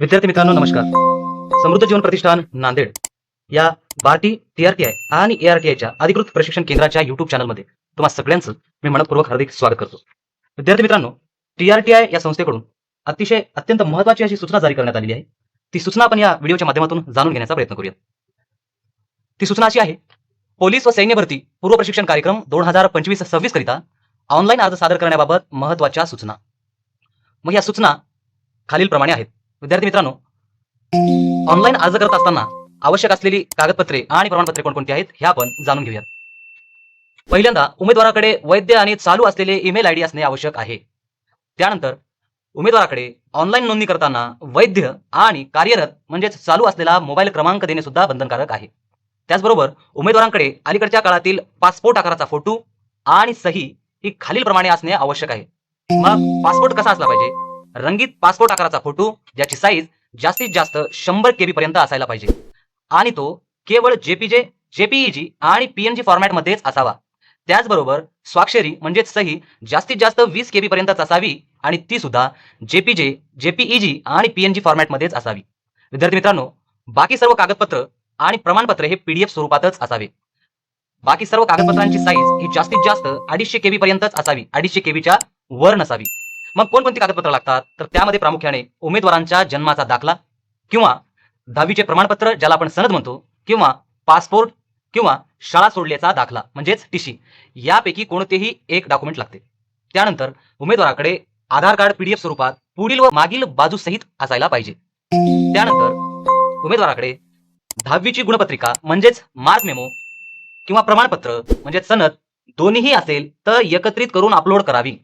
विद्यार्थी मित्रांनो नमस्कार. समृद्ध जीवन प्रतिष्ठान नांदेड या बार्टी टीआरटीआय आणि एआरटीआयच्या अधिकृत प्रशिक्षण केंद्राच्या युट्यूब चॅनलमध्ये तुम्हा सगळ्यांचं मी मनपूर्वक हार्दिक स्वागत करतो. विद्यार्थी मित्रांनो टीआरटीआय या संस्थेकडून अतिशय अत्यंत महत्वाची अशी सूचना जारी करण्यात आलेली आहे. ती सूचना आपण या व्हिडिओच्या माध्यमातून जाणून घेण्याचा प्रयत्न करूया. ती सूचना अशी आहे पोलीस व सैन्य भरती पूर्व प्रशिक्षण कार्यक्रम दोन हजार पंचवीस सव्वीस करिता ऑनलाईन अर्ज सादर करण्याबाबत महत्त्वाच्या सूचना. मग या सूचना खालीलप्रमाणे आहेत. विद्यार्थी मित्रांनो ऑनलाईन अर्ज करत असताना आवश्यक असलेली कागदपत्रे आणि प्रमाणपत्रे कोणकोणती आहेत हे आपण जाणून घेऊयात. पहिल्यांदा उमेदवाराकडे वैध आणि चालू असलेले ईमेल आय डी असणे आवश्यक आहे. त्यानंतर उमेदवाराकडे ऑनलाईन नोंदणी करताना वैध आणि कार्यरत म्हणजेच चालू असलेला मोबाईल क्रमांक देणे सुद्धा बंधनकारक आहे. त्याचबरोबर उमेदवारांकडे अलीकडच्या काळातील पासपोर्ट आकाराचा फोटो आणि सही ही खालीलप्रमाणे असणे आवश्यक आहे. मग पासपोर्ट कसा असला पाहिजे? रंगीत पासपोर्ट आकाराचा फोटो ज्याची साईज जास्तीत जास्त शंभर केबी पर्यंत असायला पाहिजे. आणि तो केवळ जेपीजे जेपीईजी आणि पीएनजी फॉर्मॅटमध्येच असावा. त्याचबरोबर स्वाक्षरी म्हणजेच सही जास्तीत जास्त वीस केबी पर्यंतच असावी आणि ती सुद्धा जेपीजे जेपीईजी आणि पीएनजी फॉर्मॅटमध्येच असावी. विद्यार्थी मित्रांनो बाकी सर्व कागदपत्र आणि प्रमाणपत्र हे पीडीएफ स्वरूपातच असावे. बाकी सर्व कागदपत्रांची साईज ही जास्तीत जास्त अडीचशे केबी पर्यंतच असावी. अडीचशे केबीच्या वर नसावी. मग कोणकोणती कागदपत्र लागतात? तर त्यामध्ये प्रामुख्याने उमेदवारांच्या जन्माचा दाखला किंवा दहावीचे प्रमाणपत्र ज्याला आपण सनद म्हणतो किंवा पासपोर्ट किंवा शाळा सोडल्याचा दाखला म्हणजेच टीसी. यापैकी कोणतेही एक डॉक्युमेंट लागते. त्यानंतर उमेदवाराकडे आधार कार्ड पीडीएफ स्वरूपात पुढील व मागील बाजू सहित असायला पाहिजे. त्यानंतर उमेदवाराकडे दहावीची गुणपत्रिका म्हणजेच मार्क मेमो किंवा प्रमाणपत्र म्हणजे सनद दोन्हीही असेल तर एकत्रित करून अपलोड करावी.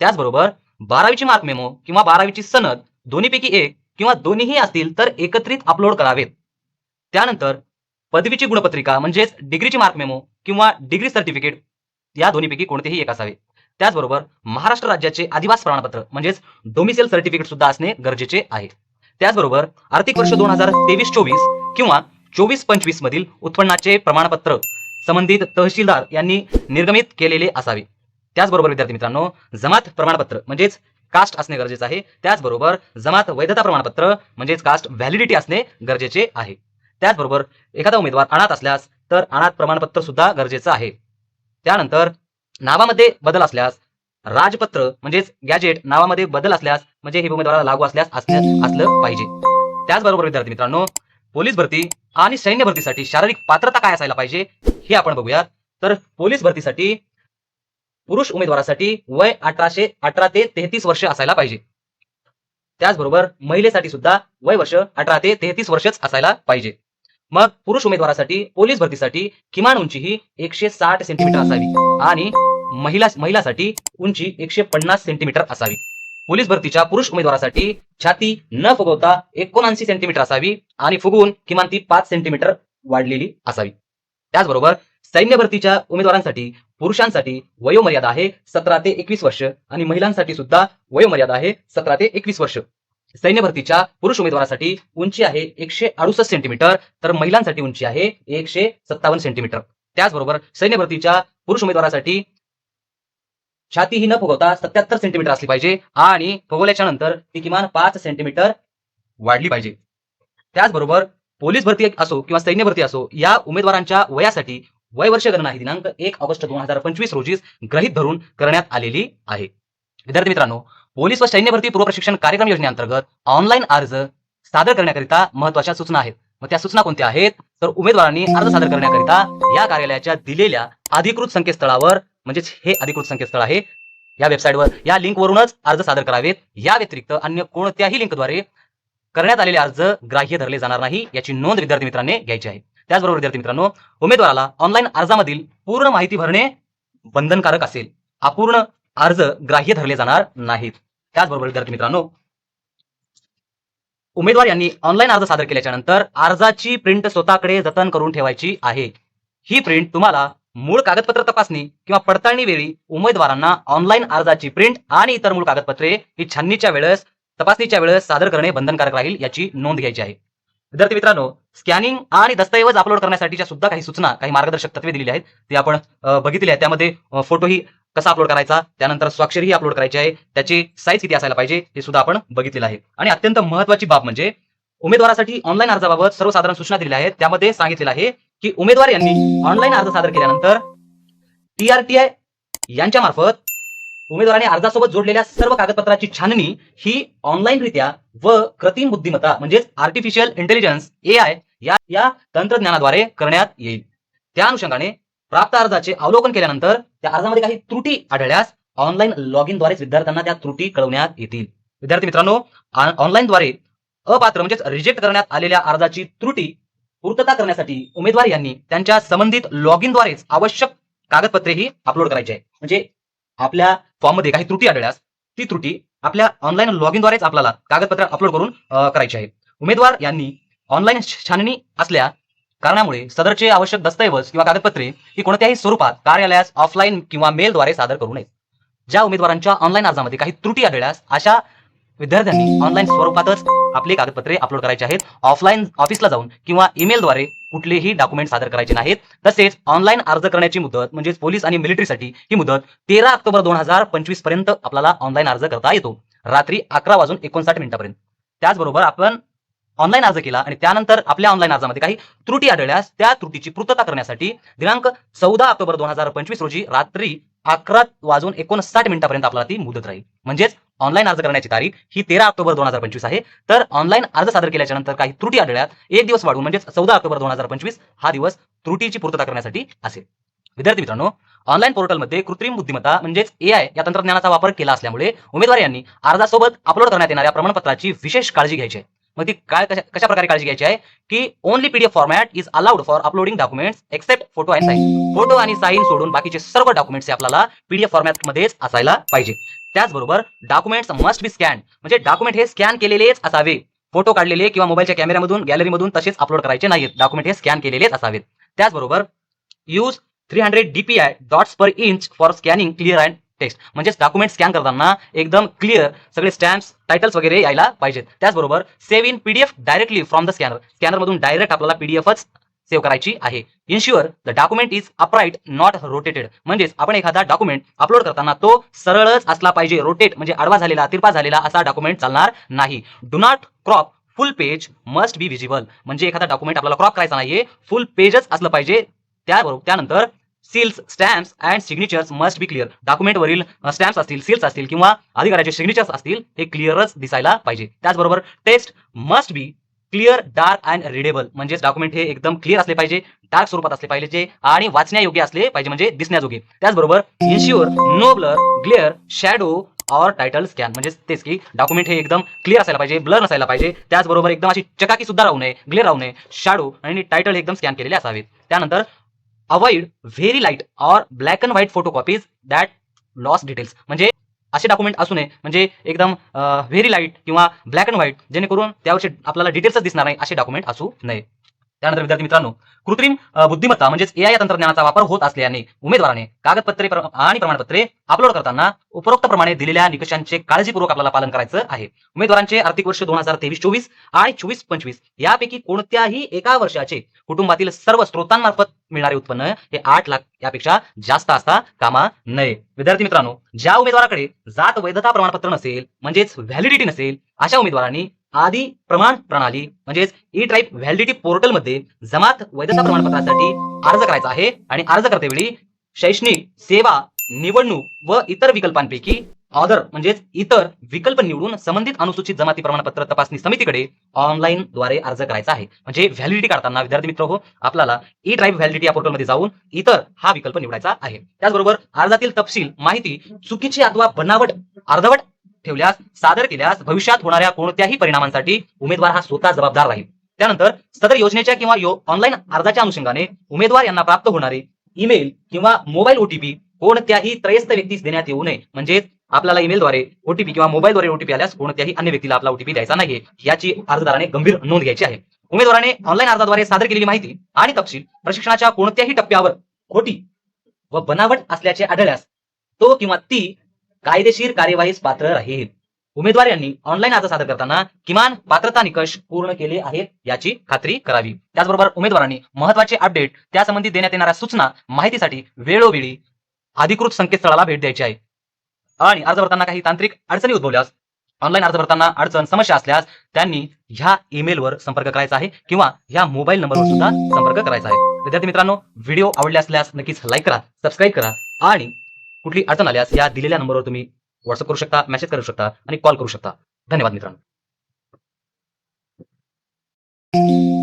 त्याचबरोबर बारावीची मार्क मेमो किंवा बारावीची सनद दोन्हीपैकी एक किंवा दोन्हीही असतील तर एकत्रित अपलोड करावेत. त्यानंतर पदवीची गुणपत्रिका म्हणजेच डिग्रीची मार्क मेमो किंवा डिग्री सर्टिफिकेट या दोन्हीपैकी कोणतेही एक असावे. त्याचबरोबर महाराष्ट्र राज्याचे आदिवास प्रमाणपत्र म्हणजेच डोमिसेल सर्टिफिकेट सुद्धा असणे गरजेचे आहे. त्याचबरोबर आर्थिक वर्ष दोन हजार तेवीस चोवीस किंवा चोवीस पंचवीस मधील उत्पन्नाचे प्रमाणपत्र संबंधित तहसीलदार यांनी निर्गमित केलेले असावे. त्याचबरोबर विद्यार्थी मित्रांनो जमात प्रमाणपत्र म्हणजेच कास्ट असणे गरजेचे आहे. त्याचबरोबर जमात वैधता प्रमाणपत्र म्हणजेच कास्ट व्हॅलिडिटी असणे गरजेचे आहे. त्याचबरोबर एखादा उमेदवार अनाथ असल्यास तर अनाथ प्रमाणपत्र सुद्धा गरजेचं आहे. त्यानंतर नावामध्ये बदल असल्यास राजपत्र म्हणजेच गॅजेट नावामध्ये बदल असल्यास म्हणजे हे उमेदवाराला लागू असल्यास असलं पाहिजे. त्याचबरोबर विद्यार्थी मित्रांनो पोलीस भरती आणि सैन्य भरतीसाठी शारीरिक पात्रता काय असायला पाहिजे हे आपण बघूयात. तर पोलीस भरतीसाठी पुरुष उमेदवारासाठी वय अठराशे अठरा ते तेहतीस वर्ष असायला पाहिजे. त्याचबरोबर महिलेसाठी सुद्धा वय वर्ष अठरा ते तेहतीस वर्षच असायला पाहिजे. मग पुरुष उमेदवारासाठी पोलीस भरतीसाठी किमान उंची ही एकशे साठ सेंटीमीटर असावी आणि महिला महिलासाठी उंची एकशे पन्नास सेंटीमीटर असावी. पोलीस भरतीच्या पुरुष उमेदवारासाठी छाती न फुगवता एकोणऐंशी सेंटीमीटर असावी आणि फुगवून किमान ती पाच सेंटीमीटर वाढलेली असावी. त्याचबरोबर सैन्य भरतीच्या उमेदवारांसाठी पुरुषांसाठी वयोमर्यादा आहे सतरा ते एकवीस वर्ष आणि महिलांसाठी सुद्धा वयोमर्यादा आहे सतरा ते एकवीस वर्ष. सैन्य भरतीच्या पुरुष उमेदवारासाठी उंची आहे एकशे अडुसष्ट सेंटीमीटर तर महिलांसाठी उंची आहे एकशे सत्तावन्न सेंटीमीटर त्याचबरोबर सैन्य भरतीच्या पुरुष उमेदवारासाठी छाती ही न फुगवता सत्याहत्तर सेंटीमीटर असली पाहिजे आणि फुगवल्याच्या नंतर ती किमान पाच सेंटीमीटर वाढली पाहिजे. त्याचबरोबर पोलीस भरती असो किंवा सैन्य भरती असो या उमेदवारांच्या वयासाठी वय वर्ष गणना ही दिनांक एक ऑगस्ट दोन हजार पंचवीस रोजी ग्रहित धरून करण्यात आलेली आहे. विद्यार्थी मित्रांनो पोलीस व सैन्य भरती पूर्व प्रशिक्षण कार्यक्रम योजनेअंतर्गत ऑनलाईन अर्ज सादर करण्याकरिता महत्त्वाच्या सूचना आहेत. मग त्या सूचना कोणत्या आहेत? तर उमेदवारांनी अर्ज सादर करण्याकरिता या कार्यालयाच्या दिलेल्या अधिकृत संकेतस्थळावर म्हणजेच हे अधिकृत संकेतस्थळ आहे या वेबसाईटवर या लिंकवरूनच अर्ज सादर करावेत. या व्यतिरिक्त अन्य कोणत्याही लिंकद्वारे करण्यात आलेले अर्ज ग्राह्य धरले जाणार नाही याची नोंद विद्यार्थी मित्रांनी घ्यायची आहे. त्याचबरोबर विद्यार्थी मित्रांनो उमेदवाराला ऑनलाईन अर्जामधील पूर्ण माहिती भरणे बंधनकारक असेल. अपूर्ण अर्ज ग्राह्य धरले जाणार नाहीत. त्याचबरोबर विद्यार्थी मित्रांनो उमेदवार यांनी ऑनलाईन अर्ज सादर केल्याच्यानंतर अर्जाची प्रिंट स्वतःकडे जतन करून ठेवायची आहे. ही प्रिंट तुम्हाला मूळ कागदपत्र तपासणी किंवा पडताळणी वेळी उमेदवारांना ऑनलाईन अर्जाची प्रिंट आणि इतर मूळ कागदपत्रे ही छाननीच्या वेळेस तपासणीच्या वेळेस सादर करणे बंधनकारक राहील याची नोंद घ्यायची आहे. विद्यार्थी मित्रांनो स्कॅनिंग आणि दस्तऐवज अपलोड करण्यासाठीच्या सुद्धा काही सूचना काही मार्गदर्शक तत्वे दिलेली आहेत. ती आपण बघितले बघितली आहेत. त्यामध्ये फोटो ही कसा अपलोड करायचा त्यानंतर स्वाक्षरीही अपलोड करायची आहे. त्याची साईज किती असायला पाहिजे हे सुद्धा आपण बघितलेलं आहे. आणि अत्यंत महत्वाची बाब म्हणजे उमेदवारासाठी ऑनलाईन अर्जाबाबत सर्वसाधारण सूचना दिलेल्या आहेत. त्यामध्ये सांगितलेलं आहे की उमेदवार यांनी ऑनलाईन अर्ज सादर केल्यानंतर टीआरटीआय यांच्या मार्फत उमेदवाराने अर्जासोबत जोडलेल्या सर्व कागदपत्राची छाननी ही ऑनलाईन रित्या व कृत्रिम बुद्धिमत्ता म्हणजेच आर्टिफिशियल इंटेलिजन्स ए आय या या तंत्रज्ञानाद्वारे करण्यात येईल. त्या अनुषंगाने प्राप्त अर्जाचे अवलोकन केल्यानंतर त्या अर्जामध्ये काही त्रुटी आढळल्यास ऑनलाईन लॉग इनद्वारेच विद्यार्थ्यांना त्या त्रुटी कळवण्यात येतील. विद्यार्थी मित्रांनो ऑनलाईनद्वारे अपात्र म्हणजेच रिजेक्ट करण्यात आलेल्या अर्जाची त्रुटी पूर्तता करण्यासाठी उमेदवार यांनी त्यांच्या संबंधित लॉग इनद्वारेच आवश्यक कागदपत्रेही अपलोड करायचे आहे म्हणजे आपल्या फॉर्ममध्ये काही त्रुटी आढळल्यास ती त्रुटी आपल्या ऑनलाईन लॉग इनद्वारेच आपल्याला कागदपत्र अपलोड करून करायची आहे. उमेदवार यांनी ऑनलाईन छाननी असल्या कारणामुळे सदरचे आवश्यक दस्तऐवज किंवा कागदपत्रे ही कोणत्याही स्वरूपात कार्यालयास ऑफलाईन किंवा मेलद्वारे सादर करू नयेत. ज्या उमेदवारांच्या ऑनलाईन अर्जामध्ये काही त्रुटी आढळल्यास अशा विद्यार्थ्यांनी ऑनलाईन स्वरूपातच आपली कागदपत्रे अपलोड करायची आहेत. ऑफलाईन ऑफिसला जाऊन किंवा ईमेलद्वारे कुठलेही डॉक्युमेंट सादर करायचे नाहीत. तसेच ऑनलाईन अर्ज करण्याची मुदत म्हणजेच पोलीस आणि मिलिटरीसाठी ही मुदत तेरा ऑक्टोबर दोन हजार पंचवीसपर्यंत आपल्याला ऑनलाईन अर्ज करता येतो. रात्री अकरा वाजून एकोणसाठ मिनिटापर्यंत. त्याचबरोबर आपण ऑनलाईन अर्ज केला आणि त्यानंतर आपल्या ऑनलाईन अर्जामध्ये काही त्रुटी आढळल्यास त्या त्रुटीची पूर्तता करण्यासाठी दिनांक चौदा ऑक्टोबर दोन हजार पंचवीस रोजी रात्री अकरा वाजून एकोणसाठ मिनिटापर्यंत आपल्याला ती मुदत राहील. म्हणजेच ऑनलाईन अर्ज करण्याची तारीख ही तेरा ऑक्टोबर दोन हजार पंचवीस आहे. तर ऑनलाईन अर्ज सादर केल्याच्यानंतर काही त्रुटी आढळल्यात एक दिवस वाढून म्हणजे चौदा ऑक्टोबर दोन हजार पंचवीस हा दिवस त्रुटीची पूर्तता करण्यासाठी असेल. विद्यार्थी मित्रांनो ऑनलाईन पोर्टलमध्ये कृत्रिम बुद्धिमत्ता म्हणजेच एआय या तंत्रज्ञानाचा वापर केला असल्यामुळे उमेदवार यांनी अर्जासोबत अपलोड करण्यात येणाऱ्या प्रमाणपत्राची विशेष काळजी घ्यायची आहे. मग ती काय कशा कशा प्रकारे काळजी घ्यायची आहे? की only PDF format is allowed for uploading documents except photo and sign photo आणि साईन सोडून बाकीचे सर्व डॉक्युमेंट्स आपल्याला पीडीएफ फॉर्मॅट मध्येच असायला पाहिजे. त्याचबरोबर डॉक्युमेंट्स मस्ट बी स्कॅन म्हणजे डॉक्युमेंट हे स्कॅन केलेलेच असावे. फोटो काढलेले किंवा मोबाईलच्या कॅमेऱ्यामधून गॅलरीमधून तसेच अपलोड करायचे नाहीत. डॉक्युमेंट हे स्कॅन केलेलेच असावेत. त्याचबरोबर use three hundred DPI dots per inch for scanning clear and text म्हणजेच डॉक्युमेंट स्कॅन करताना एकदम क्लिअर सगळे स्टॅम्प्स टायटल्स वगैरे यायला पाहिजेत. त्याचबरोबर save in PDF directly from the scanner स्कॅनरमधून direct आपल्याला पीडीएफच सेव्ह करायची आहे. Ensure the document is upright not rotated म्हणजेच आपण एखादा डॉक्युमेंट अपलोड करताना तो सरळच असला पाहिजे. रोटेट म्हणजे आडवा झालेला तिरपा झालेला असा डॉक्युमेंट चालणार नाही. Do not crop full page must be visible म्हणजे एखादा डॉक्युमेंट आपल्याला क्रॉप करायचा नाहीये फुल पेजच असलं पाहिजे. त्याबरोबर त्यानंतर seals stamps and signatures must be clear document वरील स्टॅम्प्स असतील सील्स असतील किंवा अधिकाऱ्याचे सिग्नेचर्स असतील हे क्लिअरच दिसायला पाहिजे. त्याचबरोबर text must be clear dark and readable. म्हणजेच डॉक्युमेंट हे एकदम क्लिअर असले पाहिजे डार्क स्वरूपात असले पाहिजे आणि वाचण्यायोग्य असले पाहिजे म्हणजे दिसण्याजोगे. त्याचबरोबर ensure no blur glare shadow or tilted scan म्हणजे तेच की डॉक्युमेंट हे एकदम क्लिअर असायला पाहिजे ब्लर नसायला पाहिजे. त्याचबरोबर एकदम अशी चकाकी सुद्धा राहू नये ग्लेअर राहू नये. शॅडो आणि टायटल एकदम स्कॅन केलेले असावेत. त्यानंतर avoid very light or black and white photo copies that lose details म्हणजे असे डॉक्युमेंट असू नये. म्हणजे एकदम व्हेरी लाइट किंवा ब्लॅक अँड व्हाईट जेणेकरून त्यावरचे आपल्याला डिटेल्सच दिसणार नाही असे डॉक्युमेंट असू नये. त्यानंतर विद्यार्थी मित्रांनो कृत्रिम बुद्धिमत्ता म्हणजेच एआय या तंत्रज्ञानाचा वापर होत असल्याने उमेदवाराने कागदपत्रे आणि प्रमाणपत्रे अपलोड करताना उपरोक्त प्रमाणे दिलेल्या निकषांचे काळजीपूर्वक आपल्याला पालन करायचं आहे. उमेदवारांचे आर्थिक वर्ष दोन हजार तेवीस चोवीस आणि चोवीस पंचवीस यापैकी कोणत्याही एका वर्षाचे कुटुंबातील सर्व स्रोतांमार्फत मिळणारे उत्पन्न हे आठ लाख यापेक्षा जास्त असता कामा नये. विद्यार्थी मित्रांनो ज्या उमेदवाराकडे जात वैधता प्रमाणपत्र नसेल म्हणजेच व्हॅलिडिटी नसेल अशा उमेदवारांनी आदी प्रमाण प्रणाली म्हणजेच ई ट्राईप व्हॅलिडिटी पोर्टलमध्ये जमात वैधता प्रमाणपत्रासाठी अर्ज करायचा आहे आणि अर्ज करतेवेळी शैक्षणिक सेवा निवडणूक व इतर विकल्पांपैकी ऑदर म्हणजेच इतर विकल्प निवडून संबंधित अनुसूचित जमाती प्रमाणपत्र तपासणी समितीकडे ऑनलाईन द्वारे अर्ज करायचा आहे. म्हणजे व्हॅलिडिटी काढताना विद्यार्थी मित्र हो आपल्याला ई ड्राईव्ह व्हॅलिडिटी या पोर्टलमध्ये जाऊन इतर हा विकल्प निवडायचा आहे. त्याचबरोबर अर्जातील तपशील माहिती चुकीची अथवा बनावट अर्धवट ठेवल्यास सादर केल्यास भविष्यात होणाऱ्या कोणत्याही परिणामांसाठी उमेदवार हा स्वतः जबाबदार राहील. त्यानंतर सदर योजनेच्या किंवा ऑनलाईन अर्जाच्या अनुषंगाने उमेदवार यांना प्राप्त होणारे ईमेल किंवा मोबाईल ओटीपी कोणत्याही त्रयस्थ व्यक्तीस देण्यात येऊ नये. म्हणजेच आपल्याला ईमेलद्वारे ओटीपी किंवा मोबाईलद्वारे ओटीपी आल्यास कोणत्याही अन्य व्यक्तीला आपला ओटीपी द्यायचा नाही याची अर्जदाराने गंभीर नोंद घ्यायची आहे. उमेदवाराने ऑनलाईन अर्जाद्वारे सादर केलेली माहिती आणि तपशील प्रशिक्षणाच्या कोणत्याही टप्प्यावर खोटी व बनावट असल्याचे आढळल्यास तो किंवा ती कायदेशीर कार्यवाहीस पात्र राहील. उमेदवार यांनी ऑनलाईन अर्ज सादर करताना किमान पात्रता निकष पूर्ण केले आहेत याची खात्री करावी. त्याचबरोबर उमेदवारांनी महत्त्वाचे अपडेट त्यासंबंधी देण्यात येणाऱ्या सूचना माहितीसाठी वेळोवेळी अधिकृत संकेतस्थळाला भेट द्यायची आहे. आणि अर्ज भरताना काही तांत्रिक अडचणी उद्भवल्यास ऑनलाईन अर्ज भरताना अडचण समस्या असल्यास त्यांनी ह्या ईमेलवर संपर्क करायचा आहे किंवा ह्या मोबाईल नंबरवर सुद्धा संपर्क करायचा आहे. विद्यार्थी मित्रांनो व्हिडिओ आवडले असल्यास नक्कीच लाईक करा सबस्क्राईब करा आणि कुठली अडचण आल्यास या दिलेल्या नंबरवर तुम्ही व्हॉट्सअप करू शकता मेसेज करू शकता आणि कॉल करू शकता. धन्यवाद मित्रांनो.